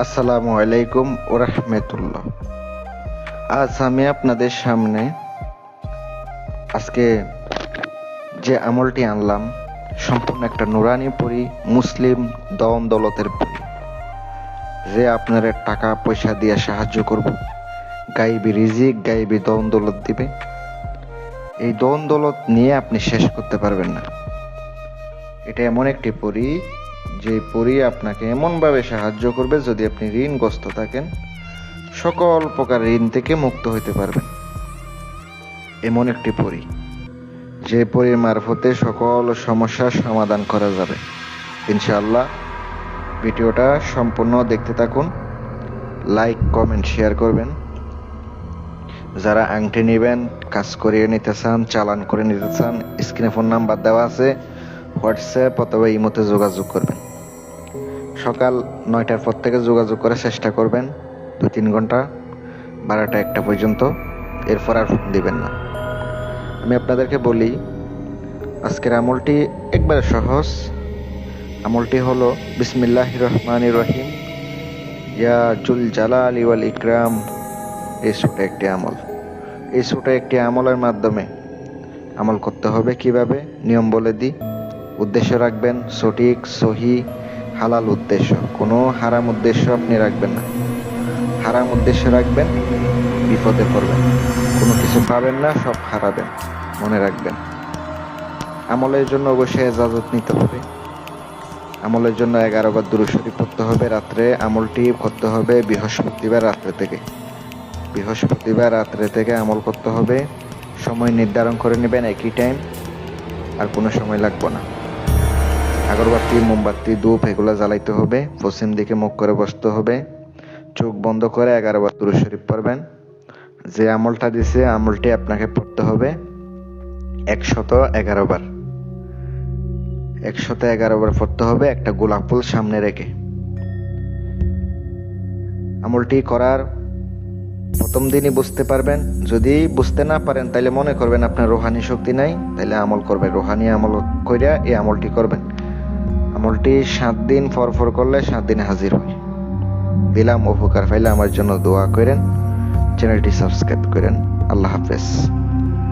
আসসালামু আলাইকুম ওরহমতুল্লাহ আজ আমি আপনাদের সামনে আজকে যে আমলটি আনলাম, সম্পূর্ণ একটা নুরানি পরি, মুসলিম দন দলতের পরি। যে আপনার টাকা, পয়সা দিয়ে সাহায্য করব, গাইবি রিজিক, গাইবি দন দৌলত দিবে। এই দন দৌলত নিয়ে আপনি শেষ করতে পারবেন না। এটা এমন একটি পরি যে পরি আপনাকে এমনভাবে সাহায্য করবে যদি আপনি ঋণগ্রস্ত থাকেন, সকল প্রকার ঋণ থেকে মুক্ত হতে পারবেন। এমন একটি পরি, যে পরির মারফতে সকল সমস্যার সমাধান করা যাবে। ইনশাআল্লাহ, ভিডিওটা সম্পূর্ণ দেখতে থাকুন, লাইক, কমেন্ট, শেয়ার করবেন। যারা আংটি নেবেন, কাজ করিয়ে নিতে চান, চালান করে নিতে চান, স্ক্রিনে ফোন নাম্বার দেওয়া আছে, হোয়াটসঅ্যাপ অথবা ইমোতে যোগাযোগ করবেন। সকাল নয়টার পর থেকে যোগাযোগ করার চেষ্টা করবেন। দু তিন ঘণ্টা, বারোটা একটা পর্যন্ত। এরপর আর ফোন দিবেন না। আমি আপনাদেরকে বলি, আজকের আমলটি একবারে সহজ। আমলটি হলো বিসমিল্লাহ রহমান রহিম। ইয়া জুল জালাল ওয়াল ইকরাম। এই ছোট একটি আমল। এই ছোট একটি আমলের মাধ্যমে আমল করতে হবে কীভাবে? নিয়ম বলে দিই। উদ্দেশ্য রাখবেন, সঠিক, সহি হালাল উদ্দেশ্য। কোনো হারাম উদ্দেশ্য আপনি রাখবেন না। হারাম উদ্দেশ্য রাখবেন, বিপদে পড়বেন। কোনো কিছু পাবেন না, সব হারাবেন, মনে রাখবেন। আমলের জন্য অবশ্যই এজাজত নিতে হবে। আমলের জন্য এগারো বার দুরুশরী পড়তে হবে, রাত্রে আমলটি করতে হবে বৃহস্পতিবার রাত্রে থেকে। বৃহস্পতিবার রাত্রে থেকে আমল করতে হবে। সময় নির্ধারণ করে নেবেন একই টাইম আর কোনো সময় লাগবে না। আগরবাতি, মোমবাতি, ধূপ, এগুলো জ্বালাইতে হবে। পশ্চিম দিকে মুখ করে বসতে হবে। চোখ বন্ধ করে এগারো বার দুরু শরীফ পড়বেন। যে আমলটা দিছে, আমলটি আপনাকে পড়তে হবে একশত এগারো বার। একশত এগারো বার পড়তে হবে একটা গোলাপ ফুল সামনে রেখে। আমলটি করার প্রথম দিনই বুঝতে পারবেন। যদি বুঝতে না পারেন তাহলে মনে করবেন আপনার রোহানি শক্তি নাই তাহলে আমল করবেন। রোহানি আমল কইরা এই আমলটি করবেন। আমলটি সাত দিন ফর করলে সাত দিন হাজির হয়। দিলাম, উপকার পাইলে আমার জন্য দোয়া করেন। চ্যানেলটি সাবস্ক্রাইব করেন। আল্লাহ হাফেজ।